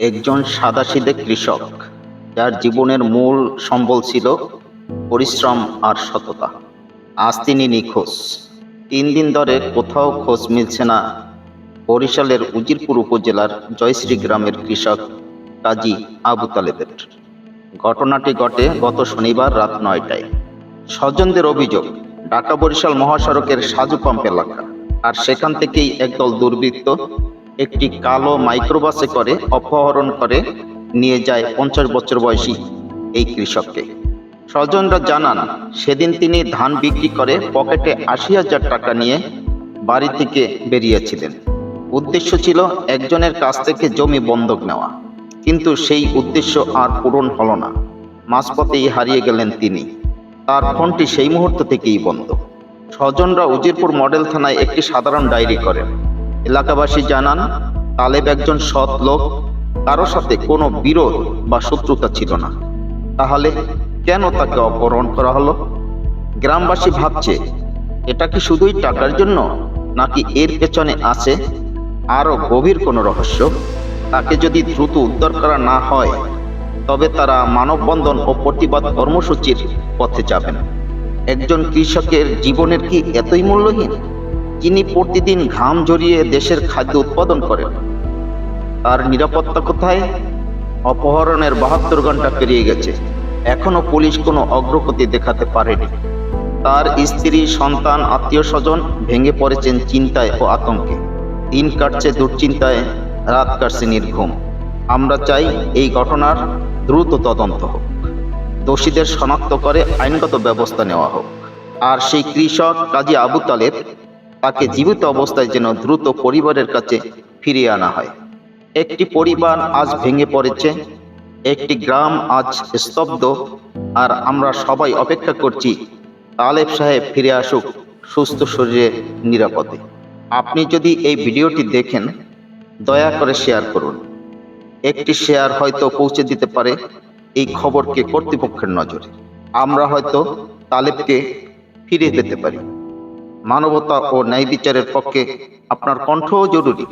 একজন সাদাসিধে কৃষক, যার জীবনের মূল সম্বল ছিল পরিশ্রম আর সততা। আজ তিনি নিখোঁজ। তিন দিন ধরে কোথাও খোঁজ মিলছে না বরিশালের উজিরপুর উপজেলার জয়শ্রী গ্রামের কৃষক কাজী আবু তালেবের। ঘটনাটি ঘটে গত শনিবার রাত নয়টায়। স্বজনদের অভিযোগ, ঢাকা বরিশাল মহাসড়কের সাজু পাম্প এলাকা, আর সেখান থেকেই একদল দুর্বৃত্ত একটি কালো মাইক্রোবাসে করে অপহরণ করে নিয়ে যায় পঞ্চাশ বছর বয়সী এই কৃষককে। স্বজনরা জানান, সেদিন তিনি ধান বিক্রি করে পকেটে আশি হাজার টাকা নিয়ে বাড়ি থেকে বেরিয়েছিলেন। উদ্দেশ্য ছিল একজনের কাছ থেকে জমি বন্ধক নেওয়া। কিন্তু সেই উদ্দেশ্য আর পূরণ হলো না। মাঝপথেই হারিয়ে গেলেন তিনি। তার ফোনটি সেই মুহূর্ত থেকেই বন্ধ। স্বজনরা উজিরপুর মডেল থানায় একটি সাধারণ ডায়েরি করেন। এলাকাবাসী জানান, তালেব একজন সৎ লোক, কারও সাথে কোনো বিরোধ বা শত্রুতা ছিল না। তাহলে কেন তাকে অপহরণ করা হলো? গ্রামবাসী ভাবছে, এটা কি শুধুই টাকার জন্য, নাকি এর পেছনে আছে আরও গভীর কোনো রহস্য? তাকে যদি দ্রুত উদ্ধার করা না হয়, তবে তারা মানববন্ধন ও প্রতিবাদ কর্মসূচির পথে যাবেন। একজন কৃষকের জীবনের কি এতই মূল্যহীন? যিনি প্রতিদিন ঘাম ঝরিয়ে দেশের খাদ্য উৎপাদন করেন, তার নিরাপত্তা কোথায়? অপহরণের বাহাত্তর ঘণ্টা পেরিয়ে গেছে। এখনও পুলিশ কোনো অগ্রগতি দেখাতে পারেনি। তার স্ত্রী, সন্তান আত্মীয় স্বজন ভেঙে পড়েছেন চিন্তায় ও আতঙ্কে। দিন কাটছে দুশ্চিন্তায়, রাত কাটছে নির্ঘুম। আমরা চাই এই ঘটনার দ্রুত তদন্ত হোক। দোষীদের শনাক্ত করে আইনগত ব্যবস্থা নেওয়া হোক। আর সেই কৃষক কাজী আবু তালেব তাকে জীবিত অবস্থায় যেন দ্রুত পরিবারের কাছে ফিরিয়ে আনা হয়। একটি পরিবার আজ ভেঙে পড়েছে, একটি গ্রাম আজ স্তব্ধ, আর আমরা সবাই অপেক্ষা করছি তালেব সাহেব ফিরে আসুক সুস্থ শরীরে নিরাপদে। আপনি যদি এই ভিডিওটি দেখেন, দয়া করে শেয়ার করুন। একটি শেয়ার হয়তো পৌঁছে দিতে পারে এই খবরকে কর্তৃপক্ষের নজরে। আমরা হয়তো তালেবকে ফিরে পেতে পারি। মানবতা ও ন্যায় বিচারের পক্ষে আপনার কণ্ঠও জরুরি।